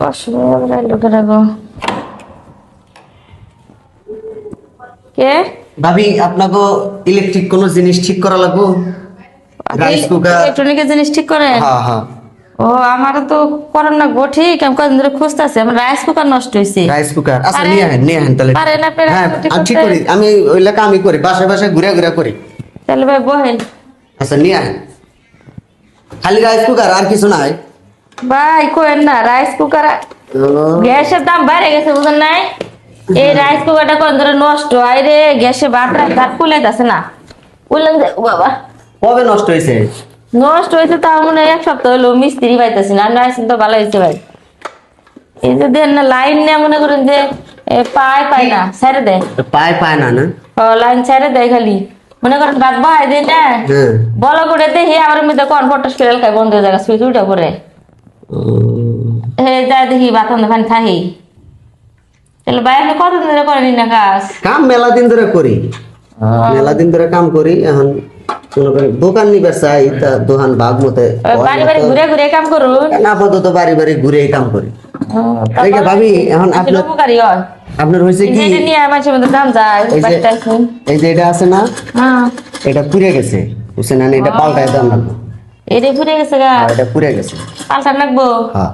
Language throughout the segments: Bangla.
অসুবিধা লোকের গো কে? ভাবি আপনাকে ইলেকট্রিক কোনো জিনিস ঠিক করা লাগবো? রাইস কুকার ইলেকট্রনিকের জিনিস ঠিক করে হ্যাঁ হ্যাঁ। ও আমার তো করার না গো ঠিক। আমি কদিন ধরে খুঁজতেছি আমার রাইস কুকার নষ্ট হয়েছে রাইস কুকার আচ্ছা নিয়ে আহেন নিয়ে আহেন তাহলে। পারেন আপনি হ্যাঁ ঠিক আমি ঠিক করি আমি ওই লেখা আমি করি বাসায় বাসায় ঘুরে ঘুরে করি। তাহলে ভাই বহেন। আচ্ছা নিয়ে আহেন খালি রাইস কুকার আর কিছু নাই। ভাই কোয়েন না রাইস কুকার গ্যাসের দাম বাইরে গেছে বুঝেন নাই? এই রাইস কুকারটা কোন ধরে নষ্ট হয় রে গ্যাসে বাটা ভাত কুলাইতেছে না। উল্লেন বাবা। কবে নষ্ট হয়েছে নষ্ট হয়েছে তার মনে হয় এক সপ্তাহ হলো মিস্ত্রি পাইতেছি না আসছি তো ভালো হয়েছে ভাই। এই যে দেন না লাইন নিয়ে মনে করেন যে এ, পায় পায় না ছেড়ে দেয়। পায় পায় না না? ও লাইন ছেড়ে দেয় খালি। মনে করেন ভাত বহাই দেয় না? হ্যাঁ। বলো করে দেখি আমার মধ্যে স্কেল খাই বন্ধ হয়ে যায় সুইচ উঠে করে উম, দেখি ভাত রান্না পানি তাহলে ভাই আপনি কতদিন ধরে করেনি না কাজ কাম মেলা দিন ধরে করি। মেলা দিন ধরে কাম করি এখন দোকান নিবে চাই তা দোকান ভাগ মতে বাড়ি বাড়ি ঘুরে ঘুরে কাম করুন। আপাতত বাড়ি বাড়ি ঘুরে কাম করি। ভাবি এখন আপনার আপনার হয়েছে কি? এই যে এটা আছে না? হ্যাঁ। এটা পুড়ে গেছে। বুঝছেন? এটা পাল্টায় দাম লাগবে এটাই ফুরে গেছে গা। এটা পুড়ে গেছে। পাল্টা নাকবো হ্যাঁ।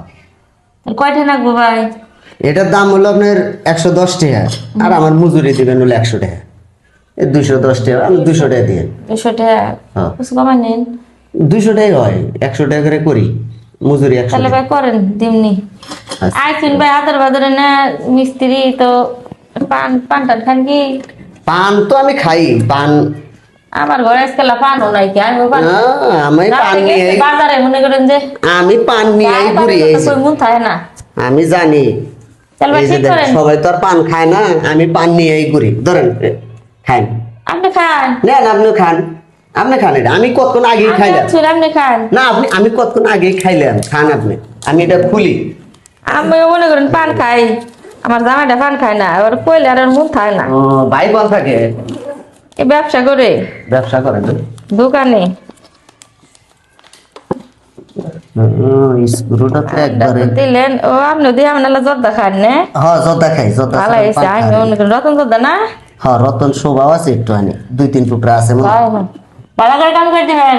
কয়টা নাকবো ভাই? এটার দাম হলো আপনার একশো দশ টাকা। আর আমার মজুরি দিবেন হলো একশো টাকা। এই দুইশো দশ টাকা আমি দুশো টাকা দিয়ে। দুশো টাকা? হ্যাঁ। কমাই নেন। দুইশো টাকাই হয় একশো টাকা করে করি। মজুরি একশো তাহলে ভাই করেন দিমনি। আচ্ছা। আইসুন ভাই হাতের বাজারে না মিস্ত্রি তো পান পান টান খান কি? পান তো আমি খাই পান আমার ঘরে আজকাল পানও নাই কি? আমি আমি পান নিয়ে বাজারে মনে করেন যে আমি পান নিয়ে ঘুরি পানি। কই মন থাকে না। আমি জানি। সবাই তো আর পান খায় না আমি পান নিয়েই ঘুরি। ধরেন খান আপনি খান। নেন আপনি খান। আপনি খান এটা। আমি কতক্ষণ আগেই আমি খাইলাম। আছি, আপনি খান। না আপনি আমি কতক্ষণ আগেই খাইলাম খান আপনি। আমি এটা খুলি। আমি মনে করেন পান খাই আমার জামাইটা পান খায় না। ওর কইলে আর মন থাকে না। ও, ভাই বল থাকে। এই ব্যবসা করে? ব্যবসা করেন না? দোকানে? দিলেন। ও আপনি দিয়ে আপনার জর্দা খান না। হ্যাঁ জোতা খাই জোতা ভালো হয়েছে আমি রতন জর্দা না? হ্যাঁ রতন শোভাও আছে একটু আনি দুই তিন টুকরা আছে হয়। হয়। ভালো করে কাম করে দিবেন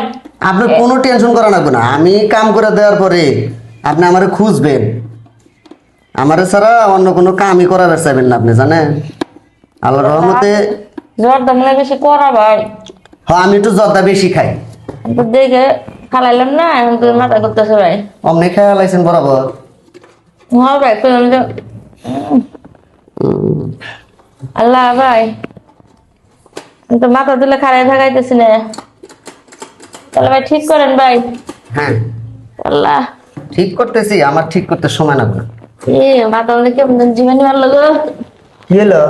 আপনি কোনো টেনশন করা লাগবে না আমি কাম করে দেওয়ার পরে আপনি আমারে খুঁজবেন। আমারে ছাড়া অন্য কোনো কামই করার চাইবেন না আপনি জানেন? আল্লাহর রহমতে জর্দা হয় বেশি করা ভাই। হ্যাঁ আমি একটু জর্দা বেশি খাই। তো দেখে খালাইলাম না এখন তো মাথা করতেছে ভাই। অমনি খেয়াল আইছেন বরাবর। হ্যাঁ ভাই কইলাম যে আল্লাহ ভাই তো মাথা তুলে খাড়াই থাকাইতেছি না। তাহলে ভাই ঠিক করেন ভাই। হ্যাঁ। আল্লাহ। ঠিক করতেছি আমার ঠিক করতে সময় লাগবে। না। এ মাথা তুলে কেমন জীবনী মারলো গো কি হলো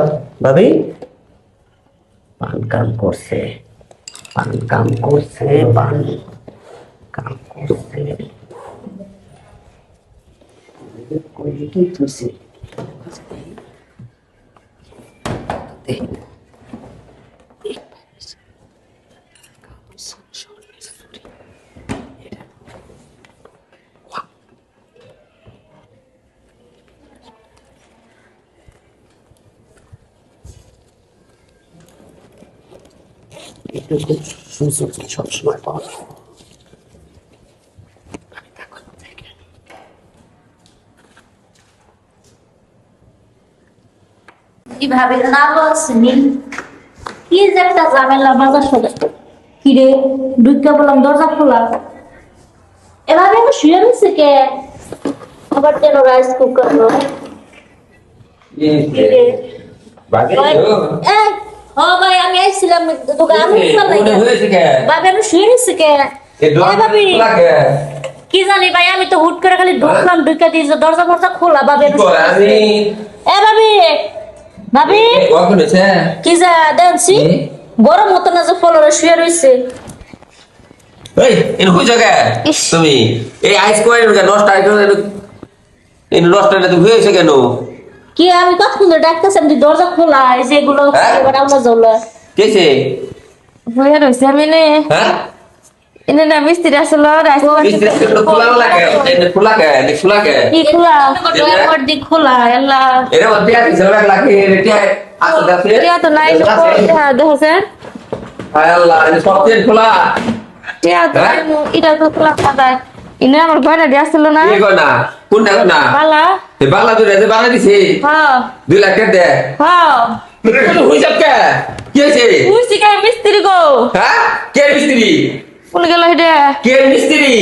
ভাবি? পান কাম করছে পান কাম করছে পান কাম করছে কইলে কি তুইছে? এটুকু সুযোগ সবসময় পাওয়া যায়। কীভাবে না বলছিনি কি যে একটা ঝামেলা বাজার সাথে কি রে ঢুকে বললাম দরজা খোলা। এভাবে আমি শুয়ে নিছি কে? আবার কেন রাইস কুকার ও ভাই আমি আইছিলাম দোকান আমি আমি শুয়ে নিছি কে? কি? জানি ভাই আমি তো হুট করে খালি ঢুকলাম ঢুকে দিয়েছে দরজা ফরজা খোলা আমি এ ভাবি ভাবি কি যা দেখছি? গরম মতো না যে ফলরে শুয়ে রয়েছে। ইস। তুমি? এই আইস নষ্ট এই নষ্ট তুমি হয়েছে কেন? কি আমি কতক্ষণ ধরে ডাকতেছি? আমি দরজা খোলা এই যে এগুলো হ্যাঁ? আমরা জ্বলা। কেছে হয়ে রয়েছে আমি নে এনে না মিস্ত্রি আসলো খোলা লাগে এটা খোলা কে? এটা খোলা কে? কি খোলা? ডয়ার দি খোলা? আল্লাহ। এর মধ্যে আছে সেটা লাগে এটা আছে দাসে টিয়া তো নাই দেখছেন? হায় আল্লাহ এটা সব দিন খোলা। টিয়া তো হ্যাঁ? এটা তো খোলা খাতা ইনে আমার দিয়ে আসছিল না? কি না? কোন না। বালা। এ বাংলা দুই রে বাংলা দিছি। হ্যাঁ। লাখ টাকা দে। হ্যাঁ। হই যাব কে? কি আছে বুঝছি কে? মিস্ত্রি গো। হ্যাঁ? কে মিস্ত্রি? কোন গেল হেডে কে মিস্ত্রি?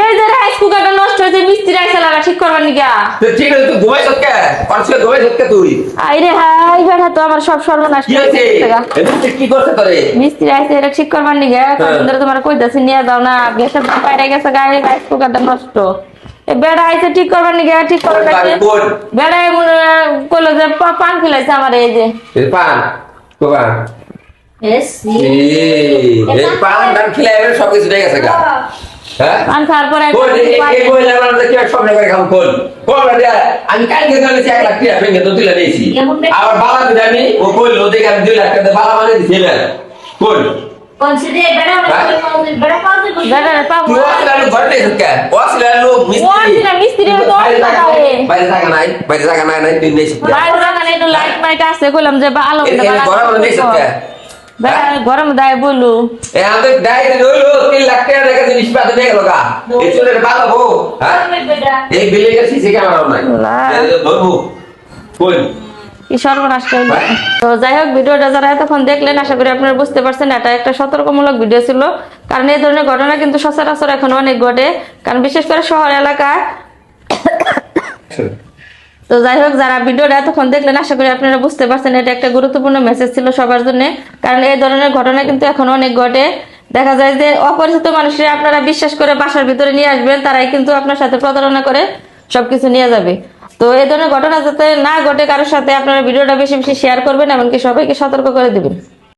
এই যে রাইস কুকারটা নষ্ট হয়েছে মিস্ত্রি লাগা ঠিক করবার নিকা তো ঠিক আছে তুই ঘুমাই সব কে? ঘুমাই সব কে তুই? আইরে হাই বেটা তো আমার সব সর্বনাশ কি দিছে গা। কি করতে তোরে? মিস্ত্রি এটা ঠিক করবার নিকা কদিন ধরে তোমার কইতাছি নিয়ে যাও না গ্যাসের বাইরে গেছে গায়ে রাইস কুকারটা নষ্ট। বেড়া আইসে ঠিক করবার নিকা? ঠিক করবার কোন? বেড়া এমন কইলো যে পান খিলাইছে আমার এই যে। এ পান? কোবা এসি এই পান দান খেলে এবার সব কিছু হয়ে হ্যাঁ? আমি কালকে এক লাখ টাকা ভেঙে তো তুলে দিয়েছি। এমন দেখি- আবার বাবা আমি ও কইলো দেখে আমি দুই লাখ টাকা বাবা মানে দিছি কোন? গরম দায় বলু এ রইল তিন লাখ টাকা দেখা জিনিস পাতে নিয়ে গেল গা হ্যাঁ নাই ধরবো সর্বনাশ। তো যাই হোক, ভিডিওটা যারা দেখলেন, আশা করি আপনারা বুঝতে পারছেন, এটা একটা সতর্কমূলক ভিডিও ছিল। কারণ এই ধরনের ঘটনা কিন্তু সচরাচর এখন অনেক ঘটে। কারণ বিশেষ করে শহর এলাকায়। তো যাই হোক, যারা ভিডিওটা এতক্ষণ দেখলেন, আশা করি আপনারা বুঝতে পারছেন, এটা একটা গুরুত্বপূর্ণ মেসেজ ছিল সবার জন্য। কারণ এই ধরনের ঘটনা কিন্তু এখন অনেক ঘটে। দেখা যায় যে অপরিচিত মানুষের আপনারা বিশ্বাস করে বাসার ভিতরে নিয়ে আসবেন, তারাই কিন্তু আপনার সাথে প্রতারণা করে সবকিছু নিয়ে যাবে। তো এই ধরনের ঘটনা যাতে না ঘটে, কারোর সাথে আপনারা ভিডিওটা বেশি বেশি শেয়ার করবেন, এমনকি সবাইকে সতর্ক করে দিবেন।